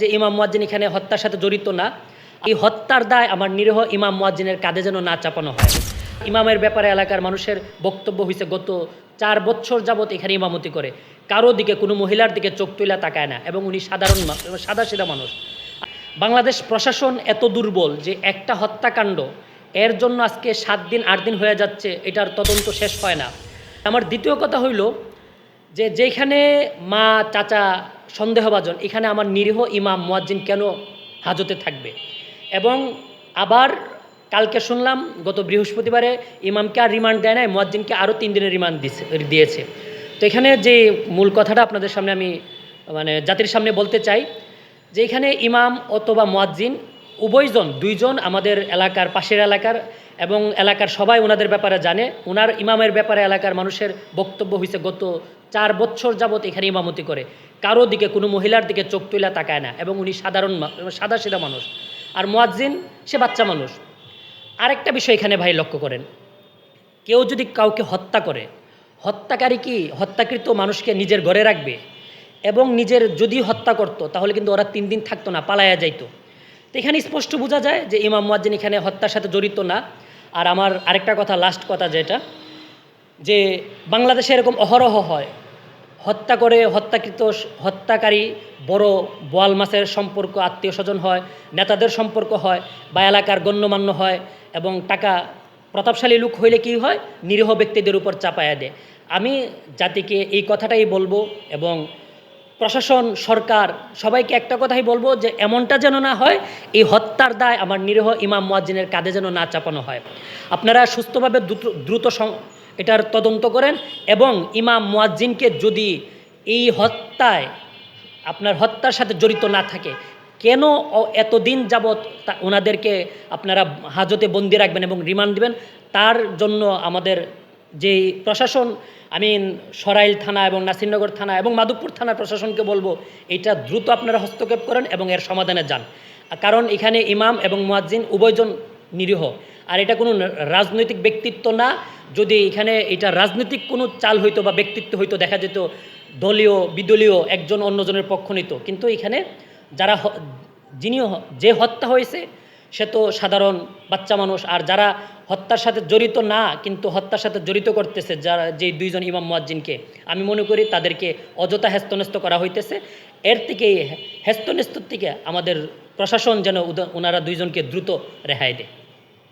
যে ইমাম মুয়াজ্জিন এখানে হত্যার সাথে জড়িত না, এই হত্যার দায় আমার নিরীহ ইমাম মুয়াজ্জিনের কাঁধে যেন না চাপানো হয়। ইমামের ব্যাপারে এলাকার মানুষের বক্তব্য হয়েছে গত চার বছর যাবৎ এখানে ইমামতি করে। কারও দিকে, কোনো মহিলার দিকে চোখ তুলে তাকায় না, এবং উনি সাধারণ সাদা সিধা মানুষ। বাংলাদেশ প্রশাসন এত দুর্বল যে একটা হত্যাকাণ্ড, এর জন্য আজকে সাত দিন, আট দিন হয়ে যাচ্ছে, এটার তদন্ত শেষ হয় না। আমার দ্বিতীয় কথা হইল যে যেখানে মা, চাচা সন্দেহভাজন। এখানে আমার নিরীহ ইমাম মুয়াজ্জিন কেন হাজতে থাকবে? এবং আবার কালকে শুনলাম, গত বৃহস্পতিবারে ইমামকে আর রিমান্ড দেয় নাই, মুয়াজ্জিনকে আরও তিন দিনের রিমান্ড দিয়েছে। তো এখানে যে মূল কথাটা আপনাদের সামনে আমি মানে জাতির সামনে বলতে চাই, যে এখানে ইমাম অথবা মুয়াজ্জিন উভয়জন, দুইজন আমাদের এলাকার পাশের এলাকার এবং এলাকার সবাই ওনাদের ব্যাপারে জানে। ওনার ইমামের ব্যাপারে এলাকার মানুষের বক্তব্য হয়েছে গত চার বছর যাবৎ এখানে ইমামতি করে। কারও দিকে, কোনো মহিলার দিকে চোখ তুলে তাকায় না এবং উনি সাধারণ সাদা সিধা মানুষ। আর মুয়াজ্জিন, সে বাচ্চা মানুষ। আরেকটা বিষয় এখানে ভাই লক্ষ্য করেন। কেউ যদি কাউকে হত্যা করে, হত্যাকারী কি হত্যাকৃত মানুষকে নিজের ঘরে রাখবে? এবং নিজের যদি হত্যা করতো, তাহলে কিন্তু ওরা তিন দিন থাকতো না পালায়া যাইতো। তো এখানে স্পষ্ট বোঝা যায় যে ইমাম মুয়াজ্জিন এখানে হত্যার সাথে জড়িত না। আর আমার আরেকটা কথা লাস্ট কথা যেটা, যে বাংলাদেশে এরকম অহরহ হয়। হত্যা করে হত্যাকৃত, হত্যাকারী বড় বোয়াল মাছের সম্পর্ক, আত্মীয় স্বজন হয়, নেতাদের সম্পর্ক হয়, বা এলাকার গণ্যমান্য হয়, এবং টাকা প্রতাপশালী লোক হইলে কি হয়? নিরীহ ব্যক্তিদের উপর চাপায়া দেয়। আমি জাতিকে এই কথাটাই বলব এবং প্রশাসন, সরকার, সবাইকে একটা কথাই বলব যে এমনটা যেন না হয়, এই হত্যার দায় আমার নিরীহ ইমাম মোয়াজ্জিনের কাঁধে যেন না চাপানো হয়। আপনারা সুস্থভাবে দ্রুত এটার তদন্ত করেন এবং ইমাম মোয়াজ্জিনকে যদি এই হত্যায়, আপনার হত্যার সাথে জড়িত না থাকে, কেন এতদিন যাবৎ ওনাদেরকে আপনারা হাজতে বন্দি রাখবেন এবং রিমান্ড দেবেন, তার জন্য আমাদের যে প্রশাসন আমি সরাইল থানা এবং নাসিরনগর থানা এবং মাধবপুর থানার প্রশাসনকে বলব, এটা দ্রুত আপনারা হস্তক্ষেপ করেন এবং এর সমাধানে যান। কারণ এখানে ইমাম এবং মুয়াজ্জিন উভয়জন নিরীহ। আর এটা কোনো রাজনৈতিক ব্যক্তিত্ব না। যদি এখানে এটা রাজনৈতিক কোনো চাল হইতো বা ব্যক্তিত্ব হইতো, দেখা যেত দলীয়, বিদলীয় একজন অন্যজনের পক্ষ নিত। কিন্তু এখানে যারা যিনি যে হত্যা হয়েছে সে তো সাধারণ বাচ্চা মানুষ। আর যারা হত্যার সাথে জড়িত না, কিন্তু হত্যার সাথে জড়িত করতেছে যারা যে দুইজন ইমাম মুয়াজ্জিনকে, আমি মনে করি তাদেরকে অযথা হেস্তনেস্ত করা হইতেছে। এর থেকে হেস্তনেস্তর থেকে আমাদের প্রশাসন যেন ওনারা দুইজনকে দ্রুত রেহাই দেয়।